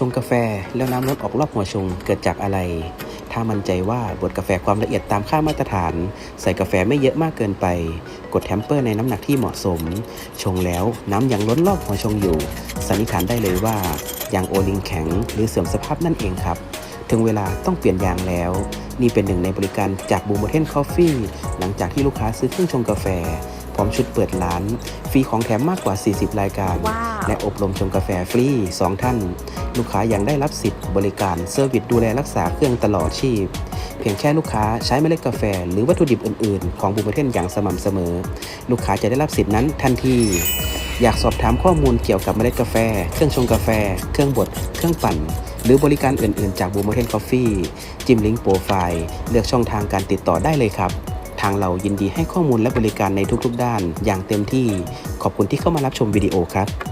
ชงกาแฟแล้วน้ำล้นออกรอบหัวชงเกิดจากอะไร ถ้ามั่นใจว่าบดกาแฟความละเอียดตามค่ามาตรฐาน ใส่กาแฟไม่เยอะมากเกินไป กดแทมเปอร์ในน้ำหนักที่เหมาะสม ชงแล้วน้ำยังล้นรอบหัวชงอยู่ สันนิษฐานได้เลยว่ายางโอลิงแข็งหรือเสื่อมสภาพนั่นเองครับ ถึงเวลาต้องเปลี่ยนยางแล้ว นี่เป็นหนึ่งในบริการจากบูมเทนคอฟฟี่หลังจากที่ลูกค้าซื้อเครื่องชงกาแฟ พร้อมชุดเปิดร้าน ฟรีของแถมมากกว่า 40 รายการว้าวและอบรมชงกาแฟฟรี 2 ท่าน ลูกค้ายังได้รับสิทธิ์บริการเซอร์วิสดูแลรักษาเครื่องตลอดชีพ เพียงแค่ลูกค้าใช้เมล็ดกาแฟ หรือวัตถุดิบอื่น ๆ ของบูมเทนอย่างสม่ำเสมอ ลูกค้าจะได้รับสิทธินั้นทันทีอยากสอบถามข้อมูลเกี่ยวกับเมล็ดกาแฟ เครื่องชงกาแฟ เครื่องบด เครื่องปั่น หรือบริการอื่นๆ จากบูมเทนคอฟฟี่จิ้มลิงก์โปรไฟล์เลือกช่องทางการติดต่อได้เลยครับ ทางเรายินดีให้ข้อมูลและบริการในทุกๆ ด้านอย่างเต็มที่ ขอบคุณที่เข้ามารับชมวิดีโอครับ